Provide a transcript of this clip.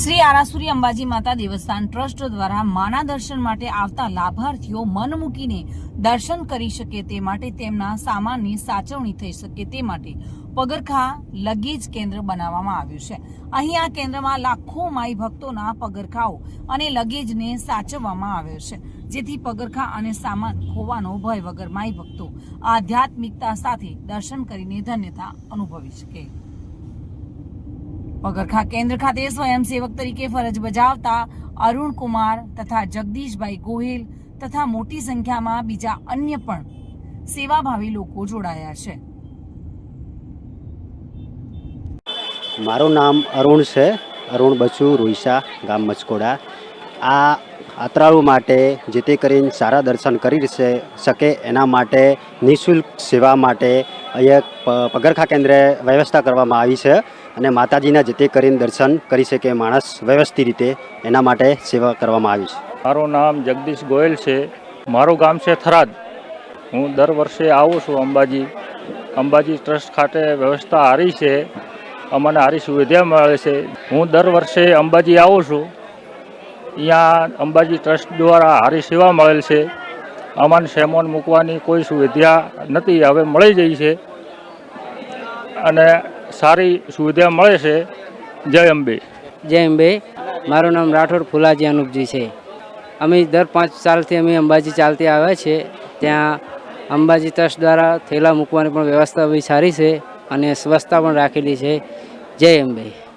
શ્રી આરાસુરી અંબાજી માતા દેવસ્થાન ટ્રસ્ટ દ્વારા માના દર્શન માટે આવતા લાભાર્થીઓ મન મૂકીને દર્શન કરી શકે તે માટે તેમના સામાનની સાચવણી થઈ શકે તે માટે પગરખા લગેજ કેન્દ્ર બનાવવામાં આવ્યું છે. અહીં આ કેન્દ્રમાં લાખો માઈ ભક્તોના પગરખાઓ અને લગેજને સાચવવામાં આવ્યો છે. જેથી પગરખા અને સામાન ખોવાનો ભય વગર માઈ ભક્તો આધ્યાત્મિકતા સાથે દર્શન કરીને ધન્યતા અનુભવી શકે. પગરખા કેન્દ્ર ખાતે સ્વયંસેવક તરીકે ફરજ બજાવતા અરુણ કુમાર તથા જગદીશભાઈ ગોહિલ તથા મોટી સંખ્યામાં બીજા અન્ય પણ સેવાભાવી લોકો જોડાયા છે મારું નામ અરુણ છે અરુણ બચુ રૂઈસા ગામ મચકોડા આ યાત્રાળુ માટે જેથી કરીને સારા દર્શન કરી શકે એના માટે નિઃશુલ્ક સેવા માટે અહીંયા પગરખા કેન્દ્રે વ્યવસ્થા કરવામાં આવી છે અને માતાજીના જેથી કરીને દર્શન કરી શકે માણસ વ્યવસ્થિત રીતે એના માટે સેવા કરવામાં આવી છે. મારું નામ જગદીશ ગોયલ છે. મારું ગામ છે થરાદ. હું દર વર્ષે આવું છું અંબાજી. અંબાજી ટ્રસ્ટ ખાતે વ્યવસ્થા સારી છે. અમને સારી સુવિધા મળે છે. હું દર વર્ષે અંબાજી આવું છું. અહીંયા અંબાજી ટ્રસ્ટ દ્વારા સારી સેવા મળેલ છે. અમાન સેમોન મૂકવાની કોઈ સુવિધા નથી, હવે મળી જઈ છે. અને સારી સુવિધા મળે છે. જય અંબે. જય અંબે. મારું નામ રાઠોડ ફુલાજી અનુપજી છે. અમે દર પાંચ સાલથી અમે અંબાજી ચાલતી આવ્યા છે. ત્યાં અંબાજી ટ્રસ્ટ દ્વારા થેલા મૂકવાની પણ વ્યવસ્થા બી સારી છે અને સ્વચ્છતા પણ રાખેલી છે. જય અંબે.